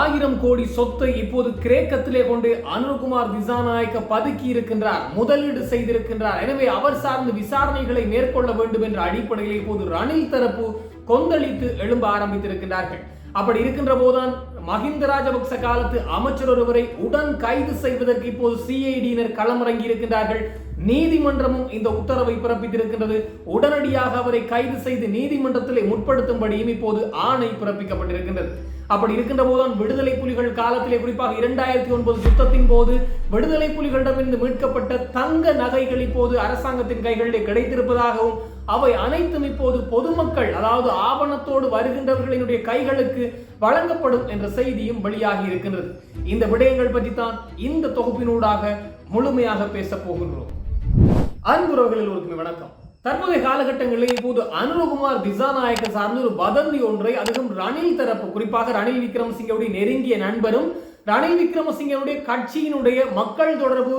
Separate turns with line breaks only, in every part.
ஆயிரம் கோடி சொத்தை இப்போது கிரேக்கத்திலே கொண்டு அனுகுமார் திசாநாயக்க பதுக்கி இருக்கின்றார் முதலீடு செய்திருக்கின்றார். எனவே அவர் சார்ந்த விசாரணைகளை மேற்கொள்ள வேண்டும் என்ற அடிப்படையில் இப்போது ரணில் தரப்பு கொந்தளித்து எழும்ப ஆரம்பித்திருக்கின்றார்கள். அப்படி இருக்கின்ற போதுதான் மஹிந்த ராஜபக்ச காலத்து அமைச்சர் ஒருவரை உடன் கைது செய்வதற்கு இப்போது சிஐடியினர் களமிறங்கி இருக்கின்றார்கள் நீதிமன்றமும் இந்த உத்தரவை பிறப்பித்திருக்கின்றது. உடனடியாக அவரை கைது செய்து நீதிமன்றத்திலே முற்படுத்தும்படியும் இப்போது ஆணை பிறப்பிக்கப்பட்டிருக்கின்றது. அப்படி இருக்கின்ற போதுதான் விடுதலை புலிகள் காலத்திலே குறிப்பாக இரண்டாயிரத்தி ஒன்பது சுத்தத்தின் போது விடுதலை புலிகளிடமிருந்து மீட்கப்பட்ட தங்க நகைகள் இப்போது அரசாங்கத்தின் கைகளிலே கிடைத்திருப்பதாகவும் அவை அனைத்தும் இப்போது பொதுமக்கள் அதாவது ஆவணத்தோடு வருகின்றவர்களினுடைய கைகளுக்கு வழங்கப்படும் என்ற செய்தியும் வெளியாகி இருக்கின்றது. இந்த விடயங்கள் பற்றி தான் இந்த தொகுப்பினூடாக முழுமையாக பேசப் போகின்றோம். அன்புறவர்கள் எல்லோருக்குமே வணக்கம். தற்போதைய காலகட்டங்களில் இப்போது அனுரகுமார் திசாநாயக்க சார்ந்த ஒரு வதந்தி ஒன்றை அதுவும் ரணில் தரப்பு குறிப்பாக ரணில் விக்ரமசிங்கவுடைய நெருங்கிய நண்பரும் ரணில் விக்ரமசிங்கனுடைய கட்சியினுடைய மக்கள் தொடர்பு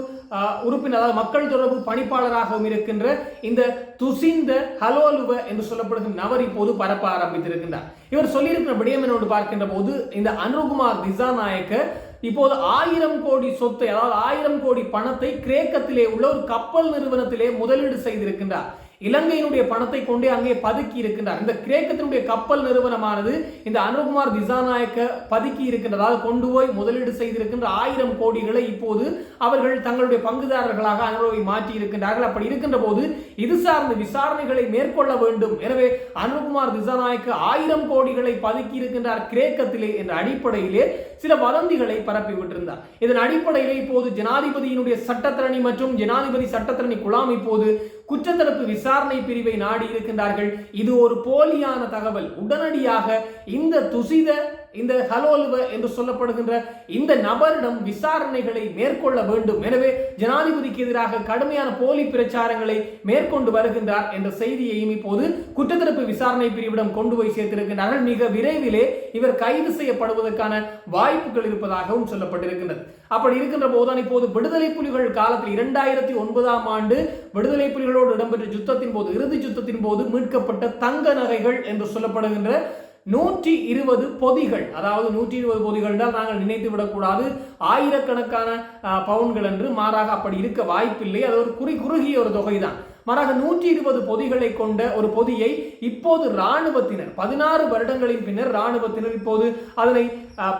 உறுப்பினர் அதாவது மக்கள் தொடர்பு பணிப்பாளராகவும் இருக்கின்ற இந்த துசிந்த ஹலோலுவ என்று சொல்லப்படுகிற நபர் இப்போது பரப்ப ஆரம்பித்திருக்கின்றார். இவர் சொல்லியிருக்கிற விடயம் என்னோடு பார்க்கின்ற போது இந்த அனுகுமார் திசாநாயக்கர் இப்போது ஆயிரம் கோடி சொத்தை அதாவது ஆயிரம் கோடி பணத்தை கிரேக்கத்திலே உள்ள ஒரு கப்பல் நிறுவனத்திலே முதலீடு செய்திருக்கின்றார். இலங்கையினுடைய பணத்தை கொண்டே அங்கே பதுக்கி இருக்கின்றார். இந்த கிரேக்கத்தினுடைய கப்பல் நிறுவனமானது இந்த அனுகுமார் திசாநாயக்க பதுக்கி இருக்கின்றதால் கொண்டு போய் முதலீடு செய்திருக்கின்ற ஆயிரம் கோடிகளை இப்போது அவர்கள் தங்களுடைய பங்குதாரர்களாக அனுபவை மாற்றி இருக்கின்றார்கள். அப்படி இருக்கின்ற போது இது சார்ந்த விசாரணைகளை மேற்கொள்ள வேண்டும். எனவே அனுகுமார் திசாநாயக்க ஆயிரம் கோடிகளை பதுக்கி இருக்கின்றார் கிரேக்கத்திலே என்ற அடிப்படையிலே சில வதந்திகளை பரப்பி விட்டிருந்தார். இதன் அடிப்படையிலே இப்போது ஜனாதிபதியினுடைய சட்டத்தரணி மற்றும் ஜனாதிபதி சட்டத்தரணி குழாம் இப்போது குற்றத்தடுப்பு விசாரணை பிரிவை நாடி இருக்கின்றார்கள். இது ஒரு போலியான தகவல். உடனடியாக இந்த துசித இந்த ஹலோலுவ என்று சொல்லப்படுகின்ற இந்த நபரிடம் விசாரணைகளை மேற்கொள்ள வேண்டும். எனவே ஜனாதிபதிக்கு எதிராக கடுமையான போலி பிரச்சாரங்களை மேற்கொண்டு வருகின்றார் என்ற செய்தியையும் இப்போது குற்றத்தடுப்பு விசாரணை பிரிவிடம் கொண்டு போய் சேர்த்திருக்கின்றார்கள் மிக விரைவிலே இவர் கைது செய்யப்படுவதற்கான வாய்ப்புகள் இருப்பதாகவும் சொல்லப்பட்டிருக்கின்றது. அப்படி இருக்கின்ற போதுதான் இப்போது விடுதலை புலிகள் காலத்தில் இரண்டாயிரத்தி ஒன்பதாம் ஆண்டு விடுதலை புலிகளோடு இடம்பெற்ற யுத்தத்தின் போது இறுதி யுத்தத்தின் போது மீட்கப்பட்ட தங்க நகைகள் என்று சொல்லப்படுகின்ற நூற்றி இருபது பொதிகள். அதாவது நூற்றி இருபது பொதிகள் தான் நாங்கள் நினைத்து விடக்கூடாது. ஆயிரக்கணக்கான பவுன்கள் என்று மாறாக அப்படி இருக்க வாய்ப்பில்லை. அது ஒரு குறி குறுகிய ஒரு தொகைதான். மாறாக நூற்றி இருபது பொதிகளை கொண்ட ஒரு பொதியை இப்போது இராணுவத்தினர் பதினாறு வருடங்களின் பின்னர் இராணுவத்தினர் இப்போது அதனை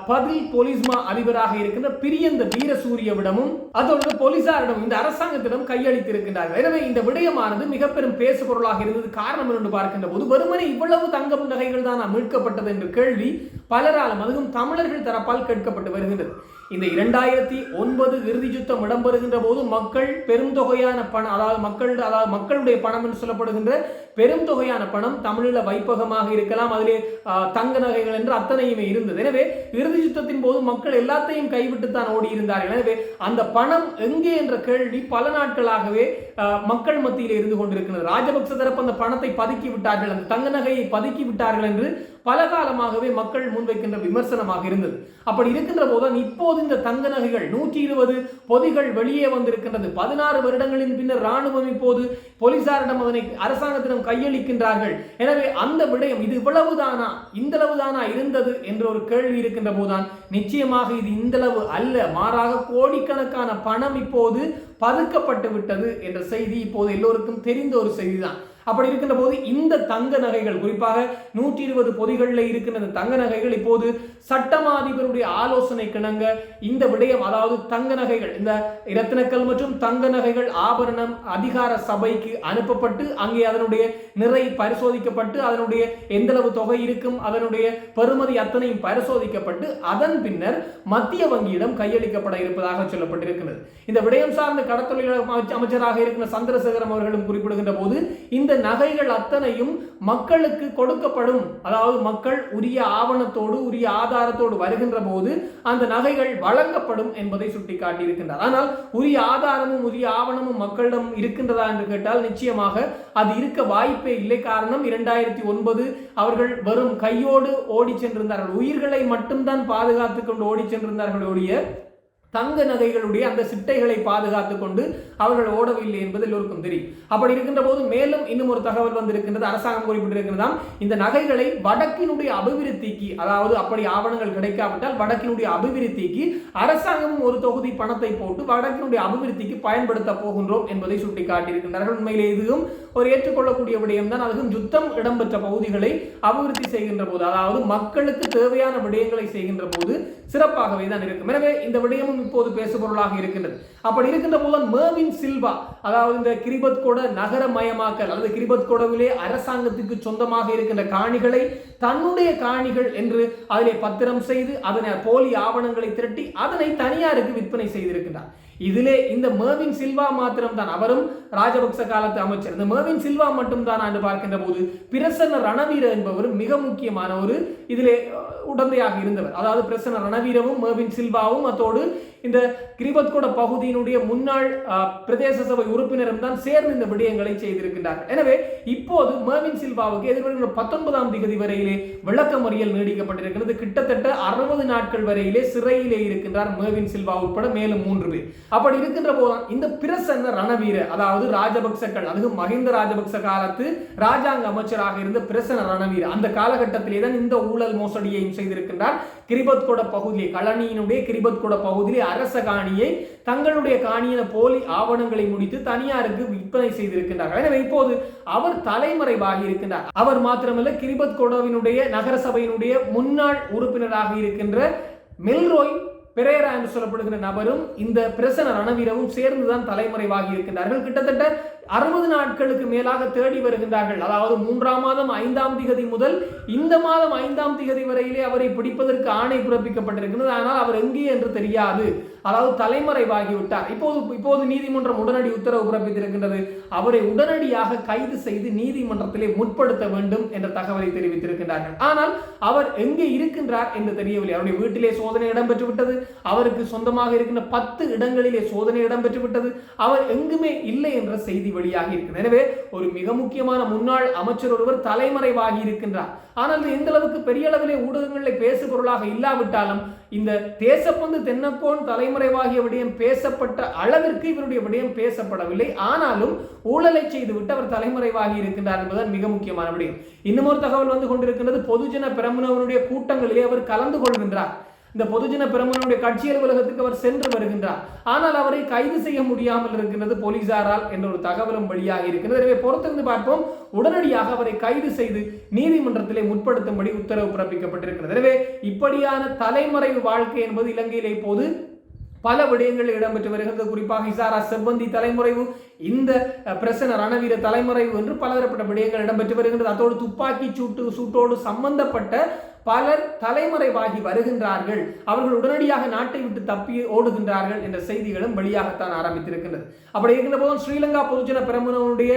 பதில் போலீஸ்மா அதிபராக இருக்கின்ற பிரியந்த வீரசூரியவிடமும் அதோடு போலீசாரிடம் இந்த அரசாங்கத்திடம் கையளித்திருக்கின்றார்கள். எனவே இந்த விடயமானது மிக பெரும் பேசு பொருளாக இருந்தது. காரணம் என்று பார்க்கின்ற போது வெறுமனே இவ்வளவு தங்கம் நகைகள் தான் மீட்கப்பட்டது என்ற கேள்வி பலராலும் அதுவும் தமிழர்கள் தரப்பால் கேட்கப்பட்டு வருகின்றது. இந்த இரண்டாயிரத்தி ஒன்பது இறுதி யுத்தம் இடம்பெறுகின்ற போது மக்கள் பெரும் தொகையான பணம் அதாவது மக்கள் அதாவது மக்களுடைய பணம் என்று சொல்லப்படுகின்ற பெரும் தொகையான பணம் தமிழில் வைப்பகமாக இருக்கலாம். அதிலே தங்க நகைகள் என்று அத்தனையுமே இருந்தது. எனவே இறுதி யுத்தத்தின் போது மக்கள் எல்லாத்தையும் கைவிட்டு தான் ஓடி இருந்தார்கள் எனவே அந்த பணம் எங்கே என்ற கேள்வி பல நாட்களாகவே மக்கள் மத்தியில் இருந்து கொண்டிருக்கிறது. ராஜபக்ச தரப்பு அந்த பணத்தை பதுக்கி விட்டார்கள். அந்த தங்க நகையை பதுக்கி விட்டார்கள் என்று பல காலமாகவே மக்கள் முன்வைக்கின்ற விமர்சனமாக இருந்தது. அப்படி இருக்கின்ற போதுதான் இப்போது இந்த தங்க நகைகள் நூற்றி இருபது பொதிகள் வெளியே வந்திருக்கின்றது. பதினாறு வருடங்களின் பின்னர் ராணுவம் இப்போது போலீசாரிடம் அதனை அரசாங்கத்திடம் கையளிக்கின்றார்கள். எனவே அந்த விடயம் இது இவ்வளவுதானா? இந்தளவுதானா இருந்தது என்ற ஒரு கேள்வி இருக்கின்ற போதுதான் நிச்சயமாக இது இந்தளவு அல்ல. மாறாக கோடிக்கணக்கான பணம் இப்போது பதுக்கப்பட்டு விட்டது என்ற செய்தி இப்போது எல்லோருக்கும் தெரிந்த ஒரு செய்திதான். அப்படி இருக்கின்ற போது இந்த தங்க நகைகள் குறிப்பாக நூற்றி இருபது பொதிகளில் இருக்கின்ற இந்த தங்க நகைகள் இப்போது சட்டமாதிபருடைய ஆலோசனை கிணங்க இந்த விடயம் அதாவது தங்க நகைகள் இந்த இரத்தினக்கல் மற்றும் தங்க நகைகள் ஆபரணம் அதிகார சபைக்கு அனுப்பப்பட்டு அங்கே அதனுடைய நிறை பரிசோதிக்கப்பட்டு அதனுடைய எந்தளவு தொகை இருக்கும் அதனுடைய பெறுமதி அத்தனையும் பரிசோதிக்கப்பட்டு அதன் பின்னர் மத்திய வங்கியிடம் கையளிக்கப்பட இருப்பதாக சொல்லப்பட்டிருக்கிறது. இந்த விடயம் சார்ந்த கடத்தொழில் அமைச்சராக இருக்கிற சந்திரசேகரம் அவர்களும் குறிப்பிடுகின்ற போது இந்த நகைகள் அத்தனையும் மக்களுக்கு கொடுக்கப்படும். அதாவது மக்கள் உரிய ஆவணத்தோடு உரிய ஆதாரத்தோடு வருகின்ற போது அந்த நகைகள் வழங்கப்படும் என்பதை சுட்டிக்காட்டியிருக்கின்றார். ஆனால் உரிய ஆதாரமும் உரிய ஆவணமும் மக்களிடம் இருக்கின்றதா என்று கேட்டால் நிச்சயமாக அது இருக்க வாய்ப்பே இல்லை. காரணம் இரண்டாயிரத்தி ஒன்பது அவர்கள் வெறும் கையோடு ஓடி சென்றிருந்தார்கள். உயிர்களை மட்டும்தான் பாதுகாத்துக் கொண்டு ஓடி சென்றிருந்தார்கள் ஒழிய தங்க நகைகளுடைய அந்த சிட்டைகளை பாதுகாத்து கொண்டு அவர்கள் ஓடவில்லை என்பது எல்லோருக்கும் தெரியும். அப்படி இருக்கின்ற போது மேலும் இன்னும் ஒரு தகவல் வந்திருக்கின்றது. அரசாங்கம் குறிப்பிட்டிருக்கிறதாம் இந்த நகைகளை வடக்கினுடைய அபிவிருத்திக்கு அதாவது அப்படி ஆவணங்கள் கிடைக்காவிட்டால் வடக்கினுடைய அபிவிருத்திக்கு அரசாங்கமும் ஒரு தொகுதி பணத்தை போட்டு வடக்கினுடைய அபிவிருத்திக்கு பயன்படுத்த போகின்றோம் என்பதை சுட்டிக்காட்டியிருக்கின்றார்கள். உண்மையிலே இதுவும் ஒரு ஏற்றுக்கொள்ளக்கூடிய விடயம் தான் அதுவும் யுத்தம் இடம்பெற்ற பகுதிகளை அபிவிருத்தி செய்கின்ற போது அதாவது மக்களுக்கு தேவையான விடயங்களை செய்கின்ற போது சிறப்பாகவே தான் இருக்கும். எனவே இந்த விடயமும் இப்போது பேசுபொருளாக இருக்கின்றது. அப்படி இருக்கின்ற போது மேவின் சில்வா அதாவது இந்த கிரிபத் கூட நகரமயமாக்கல் அல்லது கிரிபத் கொடவிலே அரசாங்கத்துக்கு சொந்தமாக இருக்கின்ற காணிகளை தன்னுடைய காணிகள் என்று அதிலே பத்திரம் செய்து அதனை போலி ஆவணங்களை திரட்டி அதனை தனியாருக்கு விற்பனை செய்திருக்கின்றார். இதிலே இந்த மேவின் சில்வா மாத்திரம் தான் அவரும் ராஜபக்ச காலத்து அமைச்சர். இந்த மேவின் சில்வா மட்டும் தான் என்று பார்க்கின்ற போது பிரசன்ன ரணவீர என்பவர் மிக முக்கியமான ஒரு இதிலே உடந்தையாக இருந்தவர். அதாவது பிரசன்ன ரணவீரவும் மேவின் சில்வாவும் அத்தோடு இந்த கிரிபத்கொட பகுதியினுடைய முன்னாள் பிரதேச சபை உறுப்பினரும் தான் சேர்ந்து இந்த விடயங்களை செய்திருக்கின்றார்கள். எனவே இப்போது மர்வின் சில்வாவுக்கு எதிர்வருகிற பத்தொன்பதாம் திகதி வரையிலே விளக்க மறியல் நீடிக்கப்பட்டிருக்கிறது. கிட்டத்தட்ட அறுபது நாட்கள் வரையிலே சிறையிலே இருக்கின்றார் மர்வின் சில்வா உட்பட மேலும் மூன்று பேர். அப்படி இருக்கின்ற போதுதான் இந்த பிரசன்ன ரணவீர அதாவது ராஜபக்சக்கள் அது மஹிந்த ராஜபக்ச காலத்து ராஜாங்க அமைச்சராக இருந்த பிரசன்ன ரணவீர அந்த காலகட்டத்திலே தான் இந்த ஊழல் மோசடியையும் செய்திருக்கின்றார். கிரிபத்கொட பகுதியை கழனியினுடைய கிரிபத்கொட பகுதியிலே அரச காணியை தங்களுடைய காணியின போலி ஆவணங்களை முடித்து தனியாருக்கு விற்பனை செய்திருக்கின்றார்கள். எனவே இப்போது அவர் தலைமறைவாகி இருக்கின்றார். அவர் மாத்திரமல்ல கிரிபத் கொடோவினுடைய நகரசபையினுடைய முன்னாள் உறுப்பினராக இருக்கின்ற மெல்ரோய் பெரேரா என்று சொல்லப்படுகிற நபரும் இந்த பிரசன ரணவீரவும் சேர்ந்துதான் தலைமறைவாகி இருக்கின்றார்கள். கிட்டத்தட்ட அறுபது நாட்களுக்கு மேலாக தேடி வருகின்றார்கள். அதாவது மூன்றாம் மாதம் ஐந்தாம் திகதி முதல் இந்த மாதம் ஐந்தாம் திகதி வரையிலே அவரை பிடிப்பதற்கு ஆணை பிறப்பிக்கப்பட்டிருக்கிறது ஆனால் அவர் எங்கே என்று தெரியாது. அதாவது தலைமறைவாகிவிட்டார். இப்போது இப்போது நீதிமன்றம் உடனடி உத்தரவு பிறப்பித்திருக்கின்றது. அவரை உடனடியாக கைது செய்து நீதிமன்றத்திலே முற்படுத்த வேண்டும் என்ற தகவலை தெரிவித்திருக்கின்றார்கள். ஆனால் அவர் எங்கே இருக்கின்றார் என்று தெரியவில்லை. அவருடைய வீட்டிலே சோதனை இடம்பெற்று விட்டது அவருக்கு சொந்தமாக இருக்கின்ற பத்து இடங்களிலே சோதனை இடம்பெற்று விட்டது அவர் எங்குமே இல்லை என்ற செய்தி வெளியாகி இருக்கிறது. எனவே ஒரு மிக முக்கியமான முன்னாள் அமைச்சர் ஒருவர் தலைமறைவாகி இருக்கின்றார். ஆனால் எந்த அளவுக்கு பெரிய அளவிலே ஊடகங்களில் பேசு பொருளாக இல்லாவிட்டாலும் இந்த தேசப்பந்து தென்னக்கோன் தலைமறைவாகிய விடயம் பேசப்பட்ட அளவிற்கு இவருடைய விடயம் பேசப்படவில்லை. ஆனாலும் ஊழலை செய்துவிட்டு அவர் தலைமறைவாகி இருக்கின்றார் என்பதுதான் மிக முக்கியமான விடயம். இன்னும் ஒரு தகவல் வந்து கொண்டிருக்கின்றது பொதுஜன பெரமுனவனுடைய கூட்டங்களிலே அவர் கலந்து கொள்கின்றார். இந்த பொதுஜன பெருமனுடைய கட்சி அலுவலகத்துக்கு அவர் சென்று வருகின்றார். ஆனால் அவரை கைது செய்ய முடியாமல் இருக்கின்றது போலீசாரால் என்ற ஒரு தகவலும் வெளியாக இருக்கிறது எனவே பொறுத்திருந்து பார்ப்போம். உடனடியாக அவரை கைது செய்து நீதிமன்றத்திலே முற்படுத்தும்படி உத்தரவு பிறப்பிக்கப்பட்டிருக்கிறது. எனவே இப்படியான தலைமறைவு வாழ்க்கை என்பது இலங்கையிலே இப்போது பல விடயங்கள் இடம்பெற்று வருகிறது. குறிப்பாக இசாரா செவ்வந்தி தலைமுறைவு இந்த பிரசன ரணவீர தலைமுறைவு என்று பலதரப்பட்ட விடயங்கள் இடம்பெற்று வருகின்றது. அதோடு துப்பாக்கி சூட்டு சூட்டோடு சம்பந்தப்பட்ட பலர் தலைமறைவாகி வருகின்றார்கள். அவர்கள் உடனடியாக நாட்டை விட்டு தப்பி ஓடுகின்றார்கள் என்ற செய்திகளும் வெளியாகத்தான் ஆரம்பித்திருக்கின்றது. அப்படி இருக்கின்ற போதும் ஸ்ரீலங்கா பொதுஜன பிரமுனனுடைய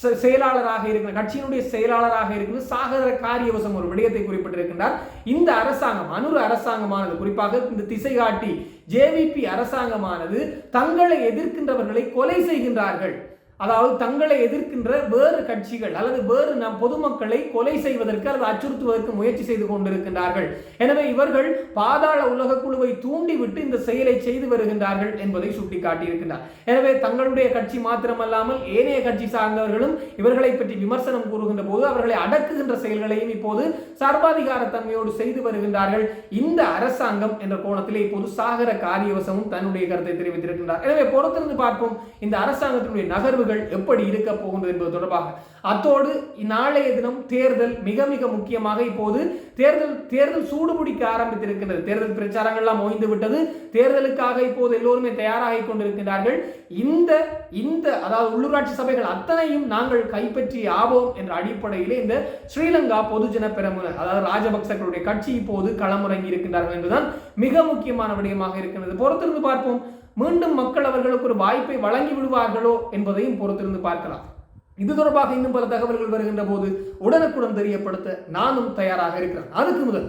செயலாளராக இருக்கிற கட்சியினுடைய செயலாளராக இருக்கிற சாகர காரியவசம் ஒரு விடயத்தை குறிப்பிட்டிருக்கின்றார். இந்த அரசாங்கம் அனுர் அரசாங்கமானது குறிப்பாக இந்த திசை காட்டி ஜேவிபி அரசாங்கமானது தங்களை எதிர்க்கின்றவர்களை கொலை செய்கின்றார்கள். அதாவது தங்களை எதிர்க்கின்ற வேறு கட்சிகள் அல்லது வேறு நம் பொதுமக்களை கொலை செய்வதற்கு அல்லது அச்சுறுத்துவதற்கு முயற்சி செய்து கொண்டிருக்கின்றார்கள். எனவே இவர்கள் பாதாள உலக குழுவை தூண்டிவிட்டு இந்த செயலை செய்து வருகின்றார்கள் என்பதை சுட்டிக்காட்டியிருக்கின்றார். எனவே தங்களுடைய கட்சி மாத்திரமல்லாமல் ஏனைய கட்சி சார்ந்தவர்களும் இவர்களை பற்றி விமர்சனம் கூறுகின்ற போது அவர்களை அடக்குகின்ற செயல்களையும் இப்போது சர்வாதிகார தன்மையோடு செய்து வருகின்றார்கள். இந்த அரசாங்கம் என்ற கோணத்திலே இப்போது சாகர காரியவசமும் தன்னுடைய கருத்தை தெரிவித்திருக்கின்றார். எனவே பொறுத்திருந்து பார்ப்போம் இந்த அரசாங்கத்தினுடைய நகர்வுகள் முடிவுகள் எப்படி இருக்க போகின்றது என்பது தொடர்பாக. அத்தோடு நாளைய தினம் தேர்தல் மிக மிக முக்கியமாக இப்போது தேர்தல் தேர்தல் சூடுபிடிக்க ஆரம்பித்திருக்கின்றது. தேர்தல் பிரச்சாரங்கள்லாம் ஓய்ந்து விட்டது. தேர்தலுக்காக இப்போது எல்லோருமே தயாராகி கொண்டிருக்கிறார்கள் இந்த இந்த அதாவது உள்ளூராட்சி சபைகள் அத்தனையும் நாங்கள் கைப்பற்றி ஆவோம் என்ற அடிப்படையிலே இந்த ஸ்ரீலங்கா பொதுஜன பெரமுன அதாவது ராஜபக்சர்களுடைய கட்சி இப்போது களமுறங்கி இருக்கின்றார்கள் என்பதுதான் மிக முக்கியமான விடயமாக இருக்கின்றது. பொறுத்திருந்து பார்ப்போம். மீண்டும் மக்கள் அவர்களுக்கு ஒரு வாய்ப்பை வழங்கி விடுவார்களோ என்பதையும் பொறுத்திருந்து பார்க்கலாம். இது தொடர்பாக இன்னும் பல தகவல்கள் வருகின்ற போது உடனுக்குடன் தெரியப்படுத்த நானும் தயாராக இருக்கிறேன். அதுக்கு முதல்